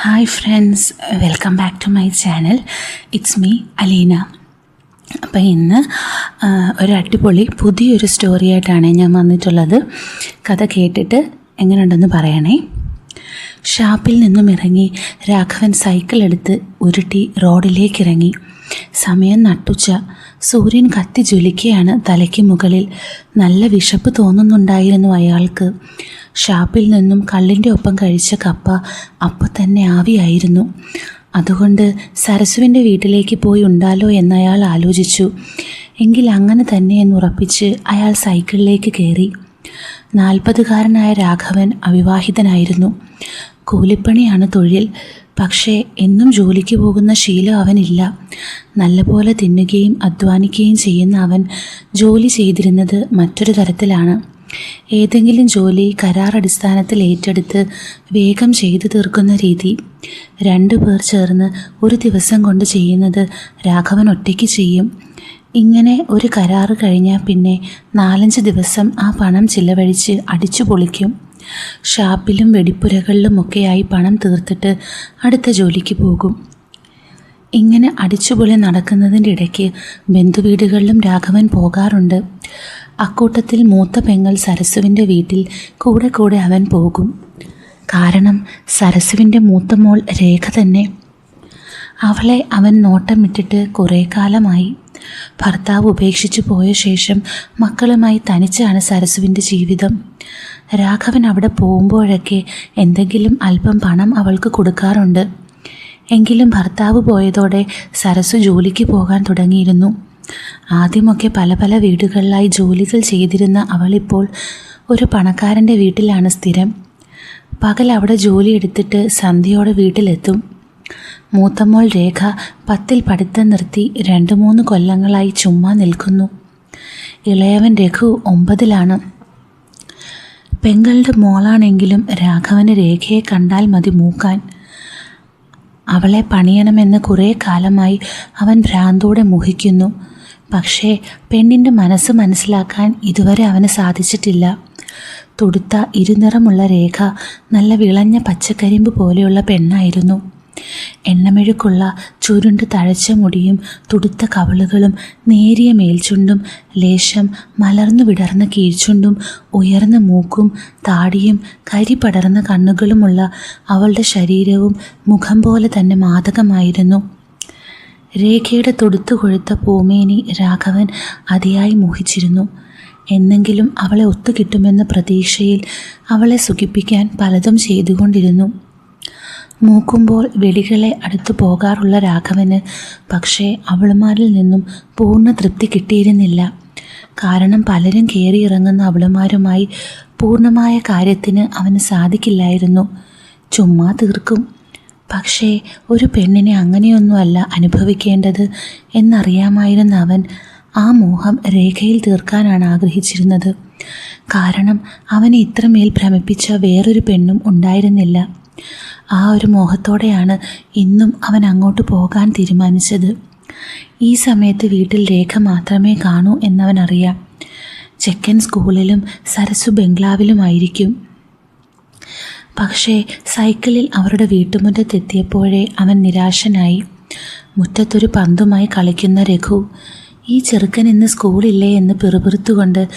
Hi friends welcome back to my channel it's me Aleena അപ്പം ഇന്ന് ഒരു അടിപൊളി പുതിയൊരു സ്റ്റോറി ആയിട്ടാണ് ഞാൻ വന്നിട്ടുള്ളത്. കഥ കേട്ടിട്ട് എങ്ങനെയുണ്ടെന്ന് പറയണേ. ഷാപ്പിൽ നിന്നും ഇറങ്ങി രാഘവൻ സൈക്കിൾ എടുത്ത് ഉരുട്ടി റോഡിലേക്ക് ഇറങ്ങി. സമയം നട്ടുച്ച. സൂര്യൻ കത്തി ജ്വലിക്കുകയാണ് തലയ്ക്ക് മുകളിൽ. നല്ല വിശപ്പ് തോന്നുന്നുണ്ടായിരുന്നു അയാൾക്ക്. ഷാപ്പിൽ നിന്നും കള്ളിന്റെ ഒപ്പം കഴിച്ച കപ്പ അപ്പം തന്നെ ആവിയായിരുന്നു. അതുകൊണ്ട് സരസുവിന്റെ വീട്ടിലേക്ക് പോയി ഉണ്ടാലോ എന്ന് അയാൾ ആലോചിച്ചു. എങ്കിൽ അങ്ങനെ തന്നെ എന്ന് എന്നുറപ്പിച്ച് അയാൾ സൈക്കിളിലേക്ക് കയറി. നാൽപ്പതുകാരനായ രാഘവൻ അവിവാഹിതനായിരുന്നു. കൂലിപ്പണിയാണ് തൊഴിൽ. പക്ഷേ എന്നും ജോലിക്ക് പോകുന്ന ശീലം അവനില്ല. നല്ലപോലെ തിന്നുകയും അധ്വാനിക്കുകയും ചെയ്യുന്ന അവൻ ജോലി ചെയ്തിരുന്നത് മറ്റൊരു തരത്തിലാണ്. ഏതെങ്കിലും ജോലി കരാർ അടിസ്ഥാനത്തിൽ ഏറ്റെടുത്ത് വേഗം ചെയ്തു തീർക്കുന്ന രീതി. രണ്ടു പേർ ചേർന്ന് ഒരു ദിവസം കൊണ്ട് ചെയ്യുന്നത് രാഘവൻ ഒറ്റയ്ക്ക് ചെയ്യും. ഇങ്ങനെ ഒരു കരാറ് കഴിഞ്ഞാൽ പിന്നെ നാലഞ്ച് ദിവസം ആ പണം ചിലവഴിച്ച് അടിച്ചു പൊളിക്കും. ഷാപ്പിലും വെടിപ്പുരകളിലുമൊക്കെയായി പണം തീർത്തിട്ട് അടുത്ത ജോലിക്ക് പോകും. ഇങ്ങനെ അടിച്ചുപൊളി നടക്കുന്നതിന്റെ ഇടയ്ക്ക് ബന്ധുവീടുകളിലും രാഘവൻ പോകാറുണ്ട്. അക്കൂട്ടത്തിൽ മൂത്ത പെങ്ങൾ സരസുവിന്റെ വീട്ടിൽ കൂടെ കൂടെ അവൻ പോകും. കാരണം സരസുവിന്റെ മൂത്ത മോൾ രേഖ തന്നെ. അവളെ അവൻ നോട്ടമിട്ടിട്ട് കുറേ കാലമായി. ഭർത്താവ് ഉപേക്ഷിച്ചു പോയ ശേഷം മക്കളുമായി തനിച്ചാണ് സരസുവിന്റെ ജീവിതം. രാഘവൻ അവിടെ പോകുമ്പോഴൊക്കെ എന്തെങ്കിലും അല്പം പണം അവൾക്ക് കൊടുക്കാറുണ്ട്. എങ്കിലും ഭർത്താവ് പോയതോടെ സരസു ജോലിക്ക് പോകാൻ തുടങ്ങിയിരുന്നു. ആദ്യമൊക്കെ പല പല വീടുകളിലായി ജോലികൾ ചെയ്തിരുന്ന അവളിപ്പോൾ ഒരു പണക്കാരന്റെ വീട്ടിലാണ് സ്ഥിരം. പകൽ അവിടെ ജോലി എടുത്തിട്ട് സന്ധ്യയോടെ വീട്ടിലെത്തും. മൂത്തമ്മോൾ രേഖ പത്തിൽ പഠിത്തം നിർത്തി രണ്ട് മൂന്ന് കൊല്ലങ്ങളായി ചുമ്മാ നിൽക്കുന്നു. ഇളയവൻ രഘു ഒമ്പതിലാണ്. പെങ്ങളുടെ മോളാണെങ്കിലും രാഘവന് രേഖയെ കണ്ടാൽ മതി മൂക്കാൻ. അവളെ പണിയണമെന്ന് കുറേ കാലമായി അവൻ ഭ്രാന്തോടെ മോഹിക്കുന്നു. പക്ഷേ പെണ്ണിന്റെ മനസ്സ് മനസ്സിലാക്കാൻ ഇതുവരെ അവന് സാധിച്ചിട്ടില്ല. തുടുത്ത ഇരുനിറമുള്ള രേഖ നല്ല വിളഞ്ഞ പച്ചക്കരിമ്പ് പോലെയുള്ള പെണ്ണായിരുന്നു. എണ്ണമെഴുക്കുള്ള ചുരുണ്ട് തഴച്ച മുടിയും തുടുത്ത കവളുകളും നേരിയ മേൽചുണ്ടും ലേശം മലർന്നു വിടർന്ന കീഴ്ചുണ്ടും ഉയർന്ന മൂക്കും താടിയും കരി പടർന്ന കണ്ണുകളുമുള്ള അവളുടെ ശരീരവും മുഖം പോലെ തന്നെ മാദകമായിരുന്നു. രേഖയുടെ തൊടുത്തു കൊഴുത്ത പൂമേനി രാഘവൻ അതിയായി മോഹിച്ചിരുന്നു. എന്നെങ്കിലും അവളെ ഒത്തുകിട്ടുമെന്ന പ്രതീക്ഷയിൽ അവളെ സുഖിപ്പിക്കാൻ പലതും ചെയ്തുകൊണ്ടിരുന്നു. മൂക്കുമ്പോൾ വെടികളെ അടുത്തു പോകാറുള്ള രാഘവന് പക്ഷേ അവളുമാരിൽ നിന്നും പൂർണ തൃപ്തി കിട്ടിയിരുന്നില്ല. കാരണം പലരും കയറിയിറങ്ങുന്ന അവളുമാരുമായി പൂർണമായ കാര്യത്തിന് അവന് സാധിക്കില്ലായിരുന്നു. ചുമ്മാ തീർക്കും പക്ഷേ ഒരു പെണ്ണിനെ അങ്ങനെയൊന്നുമല്ല അനുഭവിക്കേണ്ടത് എന്നറിയാമായിരുന്ന അവൻ ആ മോഹം രേഖയിൽ തീർക്കാനാണ് ആഗ്രഹിച്ചിരുന്നത്. കാരണം അവനെ ഇത്രമേൽ ഭ്രമിപ്പിച്ച വേറൊരു പെണ്ണും ഉണ്ടായിരുന്നില്ല. ആ ഒരു മോഹത്തോടെയാണ് ഇന്നും അവൻ അങ്ങോട്ട് പോകാൻ തീരുമാനിച്ചത്. ഈ സമയത്ത് വീട്ടിൽ രേഖ മാത്രമേ കാണൂ എന്നവനറിയാം. ചെക്കൻ സ്കൂളിലും സരസു ബംഗ്ലാവിലുമായിരിക്കും. പക്ഷേ സൈക്കിളിൽ അവരുടെ വീട്ടുമുറ്റത്തെത്തിയപ്പോഴേ അവൻ നിരാശനായി. മുറ്റത്തൊരു പന്തുമായി കളിക്കുന്ന രഘു ഈ ചെറുക്കൻ ഇന്ന് സ്കൂളില്ലേ? എന്ന് പിറുപിറുത്തുകൊണ്ട്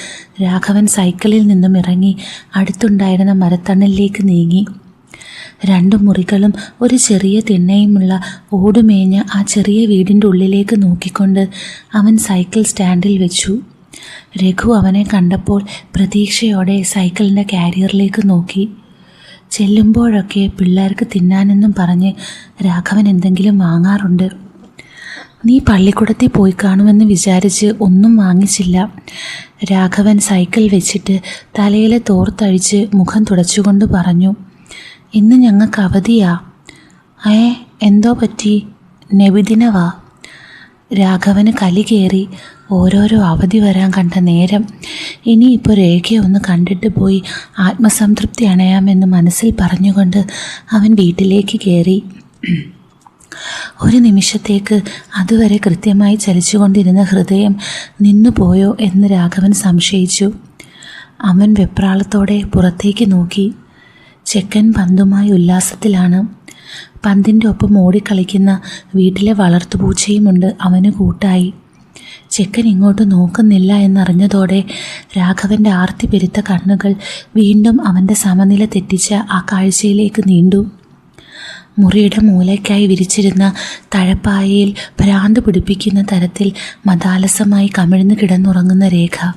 രാഘവൻ സൈക്കിളിൽ നിന്നും ഇറങ്ങി അടുത്തുണ്ടായിരുന്ന മരത്തണലിലേക്ക് നീങ്ങി. രണ്ട് മുറികളും ഒരു ചെറിയ തിണ്ണയുമുള്ള ഓടുമേഞ്ഞ ആ ചെറിയ വീടിന്റെ ഉള്ളിലേക്ക് നോക്കിക്കൊണ്ട് അവൻ സൈക്കിൾ സ്റ്റാൻഡിൽ വെച്ചു. രഘു അവനെ കണ്ടപ്പോൾ പ്രതീക്ഷയോടെ സൈക്കിളിന്റെ കാരിയറിലേക്ക് നോക്കി. ചെല്ലുമ്പോഴൊക്കെ പിള്ളേർക്ക് തിന്നാനെന്നും പറഞ്ഞ് രാഘവൻ എന്തെങ്കിലും വാങ്ങാറുണ്ട്. നീ പള്ളിക്കൂടത്തിൽ പോയി കാണുമെന്ന് വിചാരിച്ച് ഒന്നും വാങ്ങിച്ചില്ല. രാഘവൻ സൈക്കിൾ വെച്ചിട്ട് തലയിലെ തോർത്തഴിച്ച് മുഖം തുടച്ചുകൊണ്ട് പറഞ്ഞു ഇന്ന് ഞങ്ങൾക്ക് അവധിയാ. ഏ എന്തോ പറ്റി? നബിദിനവാ രാഘവന് കലി കയറി ഓരോരോ അവധി വരാൻ കണ്ട നേരം ഇനിയിപ്പോൾ രേഖയെ ഒന്ന് കണ്ടിട്ട് പോയി ആത്മസംതൃപ്തി അണയാമെന്ന് മനസ്സിൽ പറഞ്ഞുകൊണ്ട് അവൻ വീട്ടിലേക്ക് കയറി ഒരു നിമിഷത്തേക്ക് അതുവരെ കൃത്യമായി ചലിച്ചുകൊണ്ടിരുന്ന ഹൃദയം നിന്നുപോയോ എന്ന് രാഘവൻ സംശയിച്ചു. അവൻ വെപ്രാളത്തോടെ പുറത്തേക്ക് നോക്കി. ചെക്കൻ പന്തുമായി ഉല്ലാസത്തിലാണ്. പന്തിന്റെ ഒപ്പം ഓടിക്കളിക്കുന്ന വീട്ടിലെ വളർത്തുപൂച്ചയുമുണ്ട്. അവന് കൂട്ടായി. ചെക്കൻ ഇങ്ങോട്ട് നോക്കുന്നില്ല എന്നറിഞ്ഞതോടെ രാഘവന്റെ ആർത്തി പെരുത്ത കണ്ണുകൾ വീണ്ടും അവന്റെ സമനില തെറ്റിച്ച് ആ കാഴ്ചയിലേക്ക് നീണ്ടു. മുറിയുടെ മൂലയ്ക്കായി വിരിച്ചിരുന്ന തഴപ്പായയിൽ ഭ്രാന്ത് പിടിപ്പിക്കുന്ന തരത്തിൽ മതാലസമായി കമിഴ്ന്നു കിടന്നുറങ്ങുന്ന രേഖ.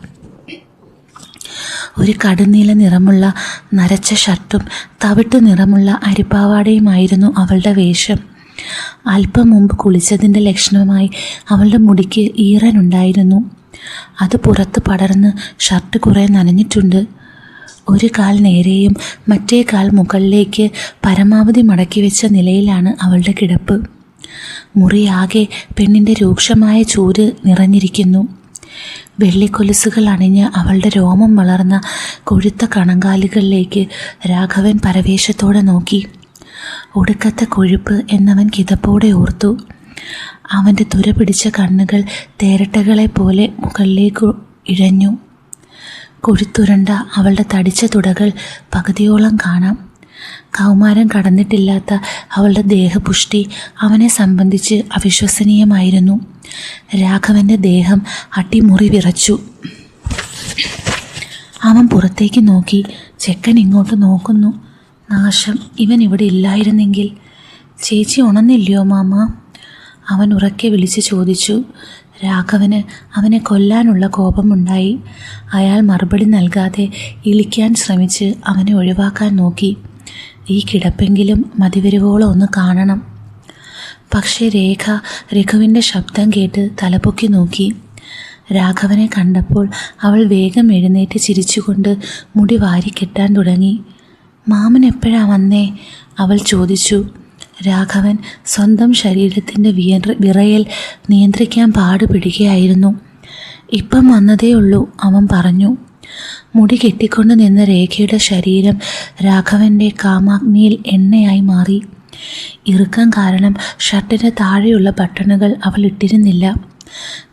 ഒരു കടുനീല നിറമുള്ള നരച്ച ഷർട്ടും തവിട്ടു നിറമുള്ള അരിപ്പാവാടയുമായിരുന്നു അവളുടെ വേഷം. അല്പം മുമ്പ് കുളിച്ചതിന്റെ ലക്ഷണമായി അവളുടെ മുടിക്ക് ഈറനുണ്ടായിരുന്നു അത് പുറത്ത് പടർന്ന് ഷർട്ട് കുറേ നനഞ്ഞിട്ടുണ്ട്. ഒരു കാൽ നേരെയും മറ്റേ കാൽ മുകളിലേക്ക് പരമാവധി മടക്കി വെച്ച നിലയിലാണ് അവളുടെ കിടപ്പ്. മുറിയാകെ പെണ്ണിന്റെ രൂക്ഷമായ ചൂര് നിറഞ്ഞിരിക്കുന്നു. വെള്ളിക്കൊലുസുകൾ അണിഞ്ഞ് അവളുടെ രോമം വളർന്ന കൊഴുത്ത കണങ്കാലുകളിലേക്ക് രാഘവൻ പരവേശത്തോടെ നോക്കി. ഒടുക്കത്തെ കൊഴുപ്പ് എന്നവൻ കിതപ്പോടെ ഓർത്തു. അവന്റെ തുര പിടിച്ച കണ്ണുകൾ തേരട്ടകളെ പോലെ മുകളിലേക്ക് ഇഴഞ്ഞു. കൊഴുത്തുരണ്ട അവളുടെ തടിച്ച തുടകൾ പകുതിയോളം കാണാം. കൗമാരം കടന്നിട്ടില്ലാത്ത അവളുടെ ദേഹപുഷ്ടി അവനെ സംബന്ധിച്ച് അവിശ്വസനീയമായിരുന്നു. രാഘവന്റെ ദേഹം അട്ടിമുറി വിറച്ചു. അവൻ പുറത്തേക്ക് നോക്കി ചെക്കൻ ഇങ്ങോട്ട് നോക്കുന്നു. നാശം. ഇവൻ ഇവിടെ ഇല്ലായിരുന്നെങ്കിൽ ചേച്ചി ഉണർന്നില്ലയോ മാമ? അവൻ ഉറക്കെ വിളിച്ച് ചോദിച്ചു. രാഘവന് അവനെ കൊല്ലാനുള്ള കോപമുണ്ടായി. അയാൾ മറുപടി നൽകാതെ ഇളിക്കാൻ ശ്രമിച്ച് അവനെ ഒഴിവാക്കാൻ നോക്കി. ഈ കിടപ്പെങ്കിലും മതിവരുവോളം ഒന്ന് കാണണം. പക്ഷേ രേഖ രഘുവിന്റെ ശബ്ദം കേട്ട് തലപൊക്കി നോക്കി. രാഘവനെ കണ്ടപ്പോൾ അവൾ വേഗം എഴുന്നേറ്റ് ചിരിച്ചുകൊണ്ട് മുടി വാരിക്കെട്ടാൻ തുടങ്ങി. മാമൻ എപ്പോഴാ വന്നേ? അവൾ ചോദിച്ചു. രാഘവൻ സ്വന്തം ശരീരത്തിന്റെ വിറയൽ നിയന്ത്രിക്കാൻ പാടുപിടിക്കുകയായിരുന്നു ഇപ്പം വന്നതേ ഉള്ളൂ അവൻ പറഞ്ഞു. മുടി കെട്ടിക്കൊണ്ട് നിന്ന രേഖയുടെ ശരീരം രാഘവന്റെ കാമാഗ്നിയിൽ എണ്ണയായി മാറി. ഇറുക്കം കാരണം ഷർട്ടിന്റെ താഴെയുള്ള ബട്ടണുകൾ അവൾ ഇട്ടിരുന്നില്ല.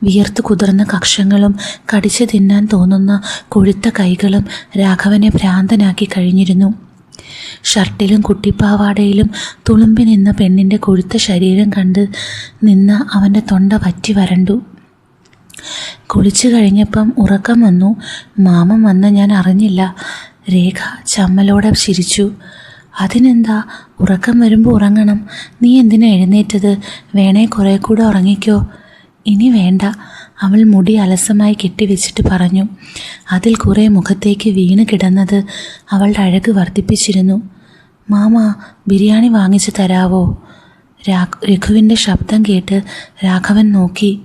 വിയർത്ത് കുതിർന്ന കക്ഷങ്ങളും കടിച്ചു തിന്നാൻ തോന്നുന്ന കൊഴുത്ത കൈകളും രാഘവനെ ഭ്രാന്തനാക്കി കഴിഞ്ഞിരുന്നു. ഷർട്ടിലും കുട്ടിപ്പാവാടയിലും തുളുമ്പി നിന്ന പെണ്ണിന്റെ കൊഴുത്ത ശരീരം കണ്ട് നിന്ന് അവന്റെ തൊണ്ട വറ്റി വരണ്ടു. കുളിച്ചു കഴിഞ്ഞപ്പം ഉറക്കം വന്നു. മാമൻ വന്ന് ഞാൻ അറിഞ്ഞില്ല. രേഖ ചമ്മലോടെ ചിരിച്ചു. അതിനെന്താ? ഉറക്കം വരുമ്പോൾ ഉറങ്ങണം. നീ എന്തിനാ എഴുന്നേറ്റത്? വേണേ കുറേ കൂടെ ഉറങ്ങിക്കോ. ഇനി വേണ്ട. അവൾ മുടി അലസമായി കെട്ടിവെച്ചിട്ട് പറഞ്ഞു അതിൽ കുറേ മുഖത്തേക്ക് വീണ് കിടന്നത് അവളുടെ അഴക് വർദ്ധിപ്പിച്ചിരുന്നു. മാമ ബിരിയാണി വാങ്ങിച്ചു തരാവോ? രഘുവിന്റെ ശബ്ദം കേട്ട് രാഘവൻ നോക്കി.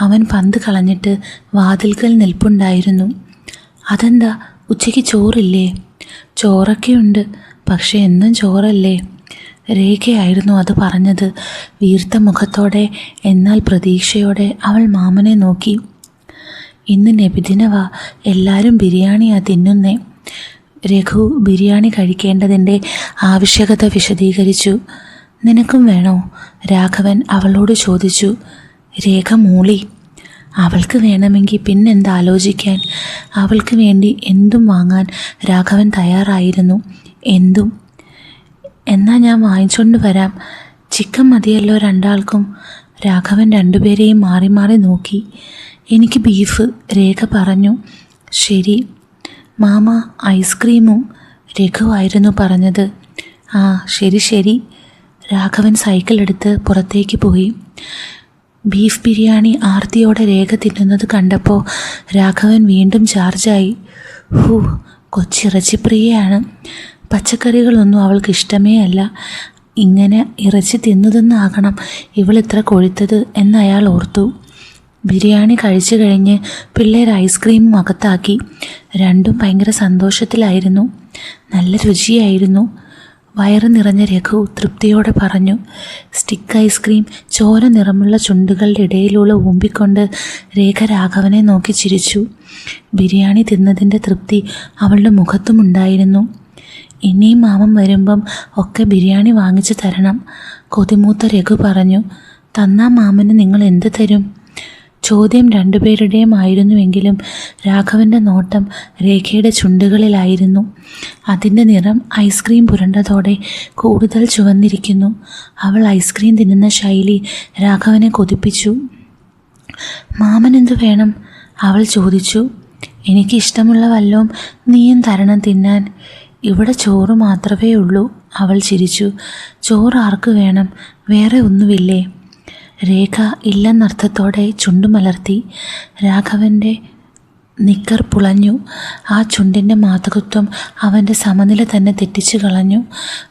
അവൻ പന്ത് കളഞ്ഞിട്ട് വാതിൽക്കൽ നിൽപ്പുണ്ടായിരുന്നു. അതെന്താ? ഉച്ചയ്ക്ക് ചോറില്ലേ? ചോറൊക്കെയുണ്ട് പക്ഷേ എന്നും ചോറല്ലേ? രേഖയായിരുന്നു അത് പറഞ്ഞത്. വീർത്ത മുഖത്തോടെ എന്നാൽ പ്രതീക്ഷയോടെ അവൾ മാമനെ നോക്കി. ഇന്ന് നബിദിനവാ എല്ലാവരും ബിരിയാണിയാ തിന്നുന്നേ. രഘു ബിരിയാണി കഴിക്കേണ്ടതിന്റെ ആവശ്യകത വിശദീകരിച്ചു. നിനക്കും വേണോ? രാഘവൻ അവളോട് ചോദിച്ചു. രേഖ മൂളി. അവൾക്ക് വേണമെങ്കിൽ പിന്നെന്താലോചിക്കാൻ അവൾക്ക് വേണ്ടി എന്തും വാങ്ങാൻ രാഘവൻ തയ്യാറായിരുന്നു. എന്തും? എന്നാ ഞാൻ വാങ്ങിച്ചുകൊണ്ട് വരാം. ചിക്കൻ മതിയല്ലോ രണ്ടാൾക്കും. രാഘവൻ രണ്ടുപേരെയും മാറി മാറി നോക്കി. എനിക്ക് ബീഫ് രേഖ പറഞ്ഞു. ശരി. മാമ ഐസ്ക്രീമും രഘുവായിരുന്നു പറഞ്ഞത്. ആ ശരി ശരി. രാഘവൻ സൈക്കിൾ എടുത്ത് പുറത്തേക്ക് പോയി. ബീഫ് ബിരിയാണി ആർത്തിയോടെ രേഖ തിന്നുന്നത് കണ്ടപ്പോൾ രാഘവൻ വീണ്ടും ചാർജായി. ഹൂ കൊച്ചിറച്ചിപ്രിയയാണ്. പച്ചക്കറികളൊന്നും അവൾക്ക് ഇഷ്ടമേ അല്ല. ഇങ്ങനെ ഇറച്ചി തിന്നതെന്നാകണം. ഇവൾ ഇത്ര കൊഴുത്തത് എന്ന് അയാൾ ഓർത്തു. ബിരിയാണി കഴിച്ചു കഴിഞ്ഞ് പിള്ളേർ ഐസ്ക്രീമും അകത്താക്കി. രണ്ടും ഭയങ്കര സന്തോഷത്തിലായിരുന്നു. നല്ല രുചിയായിരുന്നു. വയറ് നിറഞ്ഞ രഘു തൃപ്തിയോടെ പറഞ്ഞു സ്റ്റിക്ക് ഐസ്ക്രീം ചോര നിറമുള്ള ചുണ്ടുകളുടെ ഇടയിലൂടെ ഊമ്പിക്കൊണ്ട് രേഖ രാഘവനെ നോക്കി ചിരിച്ചു. ബിരിയാണി തിന്നതിന്റെ തൃപ്തി അവളുടെ മുഖത്തുമുണ്ടായിരുന്നു. ഇനിയും മാമൻ വരുമ്പം ഒക്കെ ബിരിയാണി വാങ്ങിച്ചു തരണം. കൊതിമൂത്ത രഘു പറഞ്ഞു തന്നാ മാമന് നിങ്ങൾ എന്ത് തരും? ചോദ്യം രണ്ടുപേരുടെയും ആയിരുന്നുവെങ്കിലും രാഘവന്റെ നോട്ടം രേഖയുടെ ചുണ്ടുകളിലായിരുന്നു. അതിന്റെ നിറം ഐസ്ക്രീം പുരണ്ടതോടെ കൂടുതൽ ചുവന്നിരിക്കുന്നു. അവൾ ഐസ്ക്രീം തിന്നുന്ന ശൈലി രാഘവനെ കൊതിപ്പിച്ചു. മാമൻ എന്തു വേണം? അവൾ ചോദിച്ചു. എനിക്ക് ഇഷ്ടമുള്ള വല്ലതും നീയും തരണം തിന്നാൻ. ഇവിടെ ചോറ് മാത്രമേ ഉള്ളൂ. അവൾ ചിരിച്ചു. ചോറ് ആർക്ക് വേണം? വേറെ ഒന്നുമില്ലേ? രേഖ ഇല്ലെന്നർത്ഥത്തോടെ ചുണ്ടുമലർത്തി. രാഘവന്റെ നിക്കർ പുളഞ്ഞു. ആ ചുണ്ടിന്റെ മാതകത്വം അവന്റെ സമനില തന്നെ തെറ്റിച്ചു കളഞ്ഞു.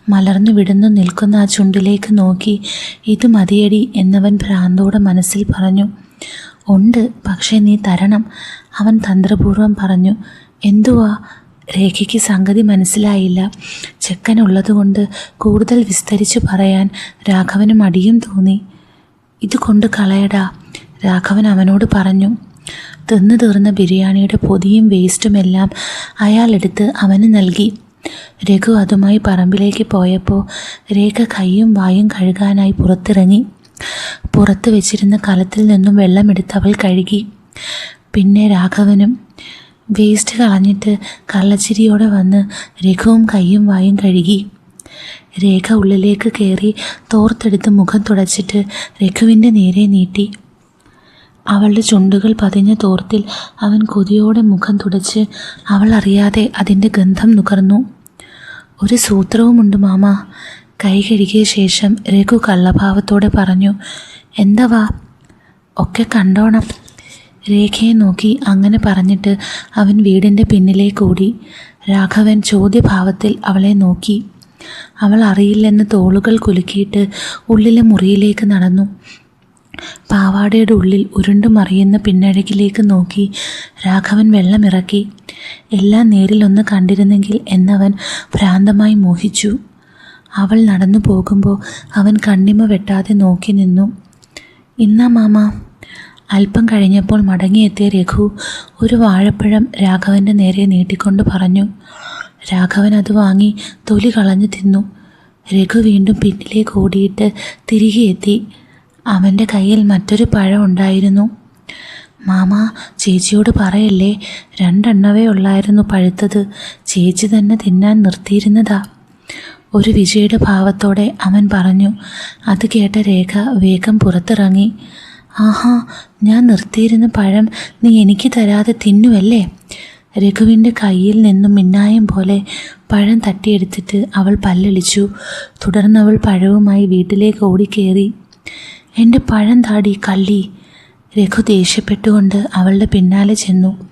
മലർന്നു വിടുന്നു നിൽക്കുന്ന ആ ചുണ്ടിലേക്ക് നോക്കി. ഇത് മതിയടി എന്നവൻ ഭ്രാന്തോടെ മനസ്സിൽ പറഞ്ഞു. ഉണ്ട് പക്ഷേ നീ തരണം അവൻ തന്ത്രപൂർവം പറഞ്ഞു. എന്തുവാ? രേഖയ്ക്ക് സംഗതി മനസ്സിലായില്ല. ചെക്കൻ ഉള്ളതുകൊണ്ട് കൂടുതൽ വിസ്തരിച്ചു പറയാൻ രാഘവന് മടിയും തോന്നി. ഇത് കൊണ്ട് കളയടാ രാഘവൻ അവനോട് പറഞ്ഞു. തിന്നു തീർന്ന ബിരിയാണിയുടെ പൊതിയും വേസ്റ്റുമെല്ലാം അയാളെടുത്ത് അവന് നൽകി. രഘു അതുമായി പറമ്പിലേക്ക് പോയപ്പോൾ രേഖ കൈയും വായും കഴുകാനായി പുറത്തിറങ്ങി. പുറത്ത് വെച്ചിരുന്ന കലത്തിൽ നിന്നും വെള്ളമെടുത്ത് അവൾ കഴുകി. പിന്നെ രാഘവനും വേസ്റ്റ് കളഞ്ഞിട്ട് കള്ളച്ചിരിയോടെ വന്ന് രഘുവും കൈയും വായും കഴുകി. രേഖ ഉള്ളിലേക്ക് കയറി തോർത്തെടുത്ത് മുഖം തുടച്ചിട്ട് രഘുവിന്റെ നേരെ നീട്ടി. അവളുടെ ചുണ്ടുകൾ പതിഞ്ഞ തോർത്തിൽ അവൻ കൊതിയോടെ മുഖം തുടച്ച് അവൾ അറിയാതെ അതിന്റെ ഗന്ധം നുകർന്നു. ഒരു സൂത്രവുമുണ്ട് മാമ. കൈ കഴുകിയ ശേഷം രഘു കള്ളഭാവത്തോടെ പറഞ്ഞു എന്താ ഒക്കെ കണ്ടോണം. രേഖയെ നോക്കി അങ്ങനെ പറഞ്ഞിട്ട് അവൻ വീടിന്റെ പിന്നിലേക്ക് ഓടി രാഘവൻ ചോദ്യഭാവത്തിൽ അവളെ നോക്കി. അവൾ അറിയില്ലെന്ന് തോളുകൾ കുലുക്കിയിട്ട് ഉള്ളിലെ മുറിയിലേക്ക് നടന്നു. പാവാടയുടെ ഉള്ളിൽ ഉരുണ്ടു മറിയുന്ന പിന്നഴകിലേക്ക് നോക്കി. രാഘവൻ വെള്ളമിറക്കി. എല്ലാം നേരിലൊന്ന് കണ്ടിരുന്നെങ്കിൽ എന്നവൻ ഭ്രാന്തമായി മോഹിച്ചു. അവൾ നടന്നു പോകുമ്പോൾ അവൻ കണ്ണിമ വെട്ടാതെ നോക്കി നിന്നു. ഇന്നാ മാമ അല്പം കഴിഞ്ഞപ്പോൾ മടങ്ങിയെത്തിയ രഘു ഒരു വാഴപ്പഴം രാഘവന്റെ നേരെ നീട്ടിക്കൊണ്ട് പറഞ്ഞു രാഘവൻ അത് വാങ്ങി തൊലി കളഞ്ഞു തിന്നു രഘു വീണ്ടും പിന്നിലേക്ക് ഓടിയിട്ട് തിരികെ എത്തി. അവന്റെ കയ്യിൽ മറ്റൊരു പഴം ഉണ്ടായിരുന്നു. മാമ ചേച്ചിയോട് പറയല്ലേ രണ്ടെണ്ണവേ ഉള്ളായിരുന്നു പഴുത്തത്. ചേച്ചി തന്നെ തിന്നാൻ നിർത്തിയിരുന്നതാ ഒരു വിജയുടെ ഭാവത്തോടെ അവൻ പറഞ്ഞു. അത് കേട്ട രേഖ വേഗം പുറത്തിറങ്ങി. ആഹാ ഞാൻ നിർത്തിയിരുന്ന പഴം നീ എനിക്ക് തരാതെ തിന്നുവല്ലേ? രഘുവിന്റെ കയ്യിൽ നിന്നും മിന്നായം പോലെ പഴം തട്ടിയെടുത്തിട്ട് അവൾ പല്ലളിച്ചു. തുടർന്ന് അവൾ പഴവുമായി വീട്ടിലേക്ക് ഓടിക്കേറി. എന്റെ പഴം താടി കള്ളി രഘു ദേഷ്യപ്പെട്ടുകൊണ്ട് അവളുടെ പിന്നാലെ ചെന്നു.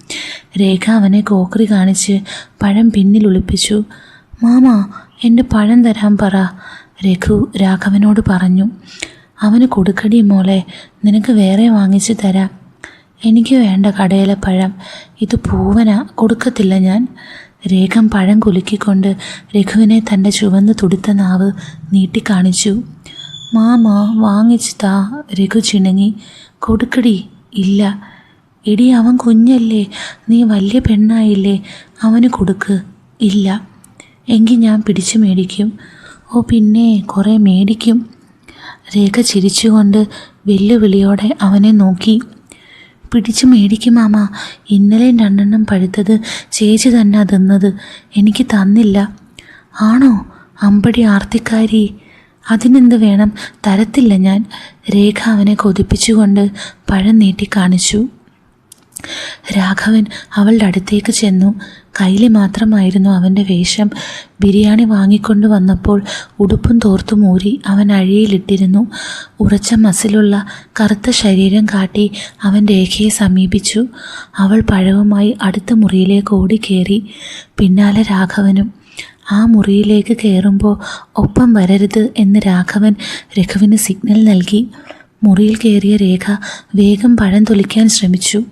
രേഖ അവനെ കോക്കറി കാണിച്ച് പഴം പിന്നിൽ ഒളിപ്പിച്ചു മാമ എന്റെ പഴം തരാൻ പറ രഘു രാഘവനോട് പറഞ്ഞു. അവന് കൊടുക്കടി മോളെ നിനക്ക് വേറെ വാങ്ങിച്ചു തരാം. എനിക്ക് വേണ്ട കടയിലെ പഴം ഇത് പൂവന കൊടുക്കത്തില്ല ഞാൻ. രേഖം പഴം കുലുക്കിക്കൊണ്ട് രഘുവിനെ തന്റെ ചുവന്ന് തുടുത്ത നാവ് നീട്ടിക്കാണിച്ചു. മാമ വാങ്ങിച്ചു താ രഘു ചിണങ്ങി. കൊടുക്കടി ഇല്ല. എടി അവൻ കുഞ്ഞല്ലേ. നീ വലിയ പെണ്ണായില്ലേ. അവന് കൊടുക്ക് ഇല്ല. എങ്കിൽ ഞാൻ പിടിച്ചു മേടിക്കും. ഓ പിന്നെ കുറേ മേടിക്കും. രേഖ ചിരിച്ചുകൊണ്ട് വെല്ലുവിളിയോടെ അവനെ നോക്കി. പിടിച്ചു മേടിക്കും മാമ. ഇന്നലെയും രണ്ടെണ്ണം പഴുത്തത് ചേച്ചി തന്നെ തിന്നത്. എനിക്ക് തന്നില്ല. ആണോ? അമ്പടി ആർത്തിക്കാരി. അതിനെന്ത് വേണം? തരത്തില്ല ഞാൻ. രേഖ അവനെ കൊതിപ്പിച്ചുകൊണ്ട് പഴം നീട്ടി കാണിച്ചു. രാഘവൻ അവളുടെ അടുത്തേക്ക് ചെന്നു. കയ്യിലെ മാത്രമായിരുന്നു അവന്റെ വേഷം. ബിരിയാണി വാങ്ങിക്കൊണ്ടു വന്നപ്പോൾ ഉടുപ്പും തോർത്തും ഊരി അവൻ അഴിയിലിട്ടിരുന്നു. ഉറച്ച മസിലുള്ള കറുത്ത ശരീരം കാട്ടി അവൻ രേഖയെ സമീപിച്ചു. അവൾ പഴവുമായി അടുത്ത മുറിയിലേക്ക് ഓടിക്കേറി. പിന്നാലെ രാഘവനും. ആ മുറിയിലേക്ക് കയറുമ്പോൾ ഒപ്പം വരരുത് എന്ന് രാഘവൻ രഘുവിന് സിഗ്നൽ നൽകി. മുറിയിൽ കയറിയ രേഖ വേഗം പഴം തൊലിക്കാൻ ശ്രമിച്ചു.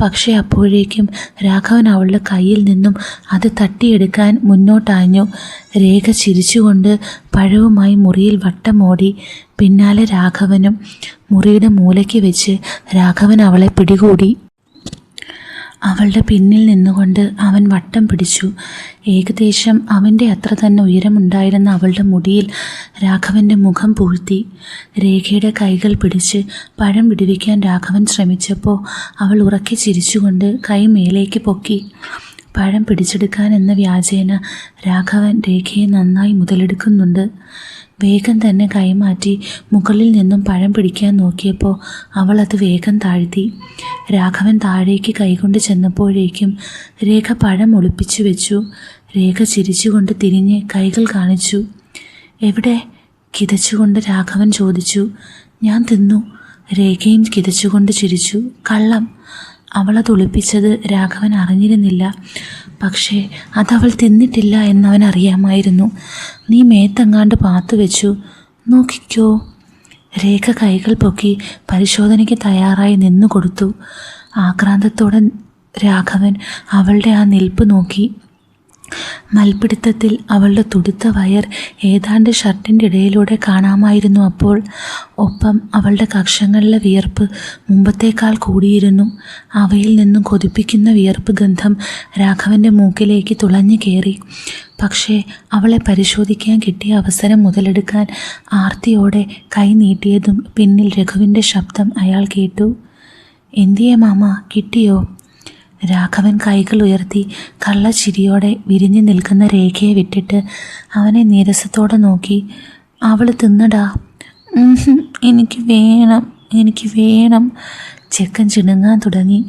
പക്ഷേ അപ്പോഴേക്കും രാഘവൻ അവളുടെ കയ്യിൽ നിന്നും അത് തട്ടിയെടുക്കാൻ മുന്നോട്ടാഞ്ഞു. രേഖ ചിരിച്ചുകൊണ്ട് പഴവുമായി മുറിയിൽ വട്ടമോടി പിന്നാലെ രാഘവനും മുറിയുടെ മൂലയ്ക്ക് വെച്ച് രാഘവൻ അവളെ പിടികൂടി. അവളുടെ പിന്നിൽ നിന്നുകൊണ്ട് അവൻ വട്ടം പിടിച്ചു. ഏകദേശം അവന്റെ അത്ര തന്നെ ഉയരമുണ്ടായിരുന്ന അവളുടെ മുടിയിൽ രാഘവന്റെ മുഖം പൂഴ്ത്തി. രേഖയുടെ കൈകൾ പിടിച്ച് പഴം വിടുവിക്കാൻ രാഘവൻ ശ്രമിച്ചപ്പോൾ അവൾ ഉറക്കി ചിരിച്ചുകൊണ്ട് കൈ മേലേക്ക് പൊക്കി. പഴം പിടിച്ചെടുക്കാൻ എന്ന വ്യാജേന രാഘവൻ രേഖയെ നന്നായി മുതലെടുക്കുന്നുണ്ട്. വേഗം തന്നെ കൈമാറ്റി മുകളിൽ നിന്നും പഴം പിടിക്കാൻ നോക്കിയപ്പോൾ അവൾ അത് വേഗം താഴ്ത്തി. രാഘവൻ താഴേക്ക് കൈകൊണ്ട് ചെന്നപ്പോഴേക്കും രേഖ പഴം ഒളിപ്പിച്ചു വെച്ചു. രേഖ ചിരിച്ചുകൊണ്ട് തിരിഞ്ഞ് കൈകൾ കാണിച്ചു. എവിടെ? കിതച്ചുകൊണ്ട് രാഘവൻ ചോദിച്ചു. ഞാൻ തിന്നു. രേഖയും കിതച്ചുകൊണ്ട് ചിരിച്ചു. കള്ളം. അവളത് ഒളിപ്പിച്ചത് രാഘവൻ അറിഞ്ഞിരുന്നില്ല. പക്ഷേ അതവൾ തിന്നിട്ടില്ല എന്നവൻ അറിയാമായിരുന്നു. നീ മേത്തെങ്ങാണ്ട് പാത്തു വെച്ചു. നോക്കിക്കോ. രേഖ കൈകൾ പൊക്കി പരിശോധനയ്ക്ക് തയ്യാറായി നിന്നു കൊടുത്തു ആക്രാന്തത്തോടെ രാഘവൻ അവളുടെ ആ നിൽപ്പ് നോക്കി. മൽപ്പിടുത്തത്തിൽ അവളുടെ തുടുത്ത വയർ ഏതാണ്ട് ഷർട്ടിന്റെ ഇടയിലൂടെ കാണാമായിരുന്നു അപ്പോൾ. ഒപ്പം അവളുടെ കക്ഷങ്ങളിലെ വിയർപ്പ് മുമ്പത്തേക്കാൾ കൂടിയിരുന്നു. അവയിൽ നിന്നും കൊതിപ്പിക്കുന്ന വിയർപ്പ് ഗന്ധം രാഘവന്റെ മൂക്കിലേക്ക് തുളഞ്ഞു കയറി പക്ഷേ അവളെ പരിശോധിക്കാൻ കിട്ടിയ അവസരം മുതലെടുക്കാൻ ആർത്തിയോടെ കൈ നീട്ടിയതും പിന്നിൽ രഘുവിന്റെ ശബ്ദം അയാൾ കേട്ടു. എന്തിയേ മാമ കിട്ടിയോ? രാഘവൻ കൈകൾ ഉയർത്തി കള്ളച്ചിരിയോടെ വിരിഞ്ഞു നിൽക്കുന്ന രേഖയെ വിട്ടിട്ട് അവനെ നീരസത്തോടെ നോക്കി. അവൾ തിന്നടാ. എനിക്ക് വേണം എനിക്ക് വേണം. ചെക്കൻ ചിണുങ്ങാൻ തുടങ്ങി.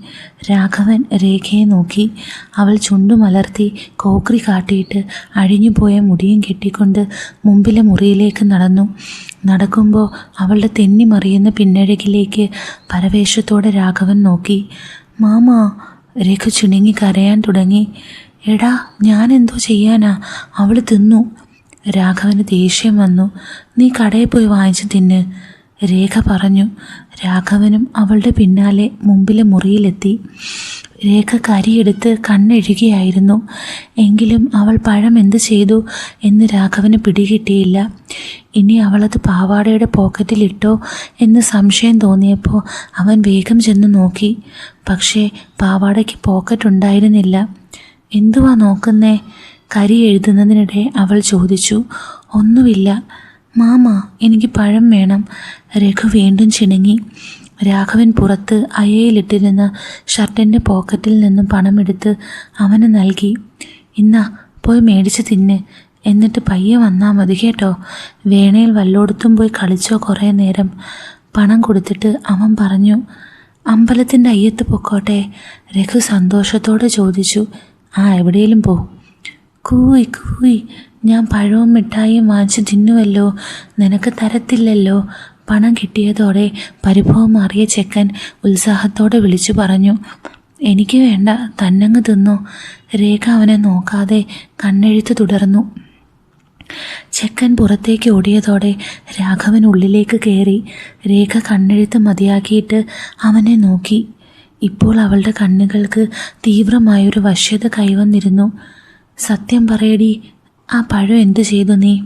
രാഘവൻ രേഖയെ നോക്കി. അവൾ ചുണ്ടുമലർത്തി കോക്രി കാട്ടിയിട്ട് അഴിഞ്ഞുപോയ മുടിയും കെട്ടിക്കൊണ്ട് മുമ്പിലെ മുറിയിലേക്ക് നടന്നു. നടക്കുമ്പോൾ അവളുടെ തെന്നി മറിയുന്ന പിന്നഴകിലേക്ക് പരവേശത്തോടെ രാഘവൻ നോക്കി. മാമാ രഘു ചുണുങ്ങി കരയാൻ തുടങ്ങി. എടാ ഞാനെന്തോ ചെയ്യാനാ? അവൾ തിന്നു. രാഘവന് ദേഷ്യം വന്നു. നീ കടയിൽ പോയി വാങ്ങിച്ച് തിന്ന്. രേഖ പറഞ്ഞു. രാഘവനും അവളുടെ പിന്നാലെ മുമ്പിലെ മുറിയിലെത്തി. രേഖ കരിയെടുത്ത് കണ്ണെഴുകിയായിരുന്നു. എങ്കിലും അവൾ പഴം എന്ത് ചെയ്തു എന്ന് രാഘവന് പിടികിട്ടിയില്ല. ഇനി അവളത് പാവാടയുടെ പോക്കറ്റിലിട്ടോ എന്ന് സംശയം തോന്നിയപ്പോൾ അവൻ വേഗം ചെന്ന് നോക്കി. പക്ഷേ പാവാടയ്ക്ക് പോക്കറ്റ് ഉണ്ടായിരുന്നില്ല. എന്തുവാ നോക്കുന്നേ? കരി എഴുതുന്നതിനിടെ അവൾ ചോദിച്ചു. ഒന്നുമില്ല. മാമ എനിക്ക് പഴം വേണം. രഘു വീണ്ടും ചിണുങ്ങി. രാഘവൻ പുറത്ത് അയയിലിട്ടിരുന്ന ഷർട്ടിന്റെ പോക്കറ്റിൽ നിന്നും പണമെടുത്ത് അവന് നൽകി. ഇന്നാ പോയി മേടിച്ച് തിന്ന്. എന്നിട്ട് പയ്യെ വന്നാൽ മതി കേട്ടോ. വേണയിൽ വല്ലോടത്തും പോയി കളിച്ചോ കുറേ നേരം. പണം കൊടുത്തിട്ട് അവൻ പറഞ്ഞു അമ്പലത്തിന്റെ അയ്യത്ത് പൊക്കോട്ടെ. രഘു സന്തോഷത്തോടെ ചോദിച്ചു ആ എവിടെയെങ്കിലും പോ. കൂയി കൂയി ഞാൻ പഴവും മിഠായിയും വാങ്ങിച്ച് തിന്നുവല്ലോ. നിനക്ക് തരത്തില്ലല്ലോ. പണം കിട്ടിയതോടെ പരിഭവം മാറിയ ചെക്കൻ ഉത്സാഹത്തോടെ വിളിച്ചു പറഞ്ഞു എനിക്ക് വേണ്ട തന്നങ്ങ് തിന്നു രേഖ അവനെ നോക്കാതെ കണ്ണെഴുത്ത് തുടർന്നു. ചെക്കൻ പുറത്തേക്ക് ഓടിയതോടെ രാഘവൻ ഉള്ളിലേക്ക് കയറി രേഖ കണ്ണെഴുത്ത് മതിയാക്കിയിട്ട് അവനെ നോക്കി. ഇപ്പോൾ അവളുടെ കണ്ണുകൾക്ക് തീവ്രമായൊരു വശ്യത കൈവന്നിരുന്നു. സത്യം പറയടി ആ പഴം എന്തു ചെയ്തു നീ?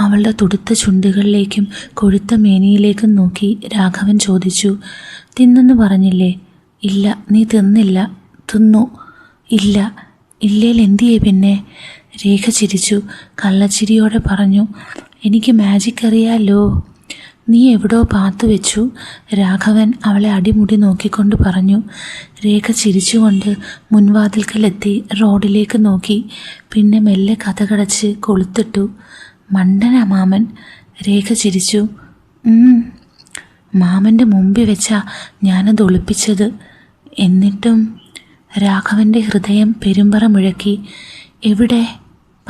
അവളുടെ തുടുത്ത ചുണ്ടുകളിലേക്കും കൊഴുത്ത മേനിയിലേക്കും നോക്കി രാഘവൻ ചോദിച്ചു തിന്നെന്ന് പറഞ്ഞില്ലേ? ഇല്ല നീ തിന്നില്ല. തിന്നു? ഇല്ല. ഇല്ലേൽ എന്തിയേ പിന്നെ? രേഖ ചിരിച്ചു കള്ളച്ചിരിയോടെ പറഞ്ഞു എനിക്ക് മാജിക് അറിയാലോ. നീ എവിടോ പാത്തു വെച്ചു. രാഘവൻ അവളെ അടിമുടി നോക്കിക്കൊണ്ട് പറഞ്ഞു രേഖ ചിരിച്ചുകൊണ്ട് മുൻവാതിൽക്കലെത്തി റോഡിലേക്ക് നോക്കി പിന്നെ മെല്ലെ കഥകടച്ച് കൊളുത്തിട്ടു. മണ്ടനാ മാമൻ രേഖ ചിരിച്ചു. മാമന്റെ മുമ്പിൽ വെച്ചാ ഞാനത് ഒളിപ്പിച്ചത് എന്നിട്ടും രാഘവന്റെ ഹൃദയം പെരുമ്പറ മുഴക്കി. എവിടെ?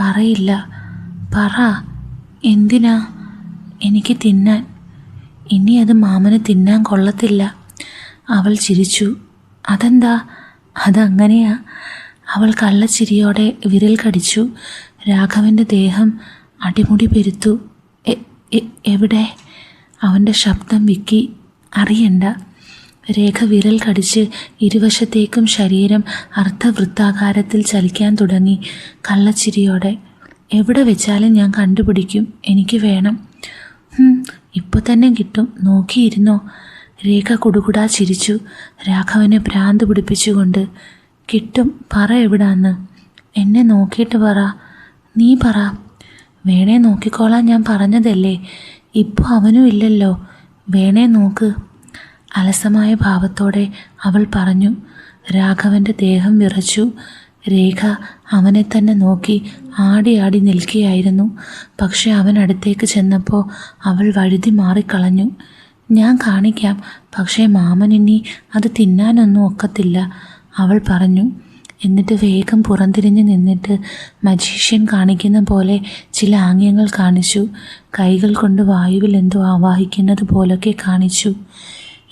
പറയില്ല. പറ. എന്തിനാ? എനിക്ക് തിന്നാൻ. ഇനി അത് മാമന് തിന്നാൻ കൊള്ളത്തില്ല അവൾ ചിരിച്ചു. അതെന്താ? അതങ്ങനെയാ അവൾ കള്ളച്ചിരിയോടെ വിരൽ കടിച്ചു. രാഘവന്റെ ദേഹം അടിമുടി പെരുത്തു. "എ- എ- എവിടെ? അവന്റെ ശബ്ദം വിക്കി. അറിയണ്ട. രേഖ വിരൽ കടിച്ച് ഇരുവശത്തേക്കും ശരീരം അർദ്ധവൃത്താകാരത്തിൽ ചലിക്കാൻ തുടങ്ങി. കള്ളച്ചിരിയോടെ എവിടെ വെച്ചാലും ഞാൻ കണ്ടുപിടിക്കും. എനിക്ക് വേണം. ഇപ്പോൾ തന്നെ കിട്ടും. നോക്കിയിരുന്നോ? രേഖ കുടുകുടാ ചിരിച്ചു. രാഘവനെ ഭ്രാന്ത് പിടിപ്പിച്ചുകൊണ്ട് കിട്ടും. പറ എവിടാന്ന്. എന്നെ നോക്കിയിട്ട് പറ. നീ പറ. വേണേ നോക്കിക്കോളാൻ ഞാൻ പറഞ്ഞതല്ലേ? ഇപ്പോൾ അവനും ഇല്ലല്ലോ. വേണേ നോക്ക്. അലസമായ ഭാവത്തോടെ അവൾ പറഞ്ഞു. രാഘവന്റെ ദേഹം വിറച്ചു. രേഖ അവനെ തന്നെ നോക്കി ആടി ആടി നിൽക്കുകയായിരുന്നു. പക്ഷെ അവൻ അടുത്തേക്ക് ചെന്നപ്പോൾ അവൾ വഴുതി മാറിക്കളഞ്ഞു. ഞാൻ കാണിക്കാം. പക്ഷേ മാമൻ ഇനി അത് തിന്നാനൊന്നും ഒക്കത്തില്ല. അവൾ പറഞ്ഞു. എന്നിട്ട് വേഗം പുറംതിരിഞ്ഞ് നിന്നിട്ട് മജീഷ്യൻ കാണിക്കുന്ന പോലെ ചില ആംഗ്യങ്ങൾ കാണിച്ചു. കൈകൾ കൊണ്ട് വായുവിൽ എന്തോ ആവാഹിക്കുന്നത് പോലൊക്കെ കാണിച്ചു.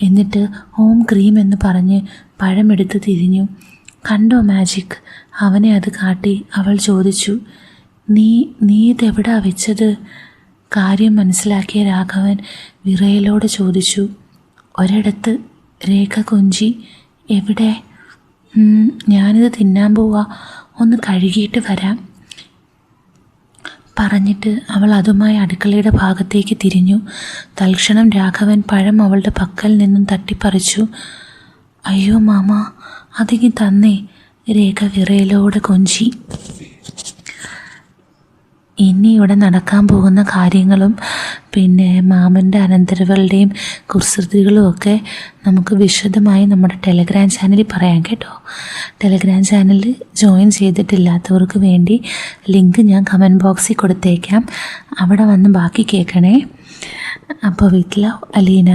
എന്നിട്ട് ഹോം ക്രീം എന്ന് പറഞ്ഞ് പഴമെടുത്ത് തിരിഞ്ഞു. കണ്ടോ മാജിക്? അവനെ അത് കാട്ടി അവൾ ചോദിച്ചു. നീ നീ ഇതെവിടാ വെച്ചത്? കാര്യം മനസ്സിലാക്കിയ രാഘവൻ വിറയലോട് ചോദിച്ചു. ഒരിടത്ത് രേഖ കൊഞ്ചി. എവിടെ? "ഉം, ഞാനിത് തിന്നാൻ പോവാ. ഒന്ന് കഴുകിയിട്ട് വരാം. പറഞ്ഞിട്ട് അവൾ അതുമായി അടുക്കളയുടെ ഭാഗത്തേക്ക് തിരിഞ്ഞു. തൽക്ഷണം രാഘവൻ പഴം അവളുടെ പക്കൽ നിന്നും തട്ടിപ്പറിച്ചു. അയ്യോ മാമ അതിങ്ങി തന്നേ രേഖ വിറയലോടെ കൊഞ്ചി. ഇനി ഇവിടെ നടക്കാൻ പോകുന്ന കാര്യങ്ങളും പിന്നെ മാമന്റെ അനന്തരവളുടെയും കുസൃതികളും ഒക്കെ നമുക്ക് വിശദമായി നമ്മുടെ ടെലഗ്രാം ചാനലിൽ പറയാം കേട്ടോ. ടെലഗ്രാം ചാനലിൽ ജോയിൻ ചെയ്തിട്ടില്ലാത്തവർക്ക് വേണ്ടി ലിങ്ക് ഞാൻ കമന്റ് ബോക്സിൽ കൊടുത്തേക്കാം. അവിടെ വന്ന് ബാക്കി കേൾക്കണേ. അപ്പോൾ വീട്ടിലോ അലീന.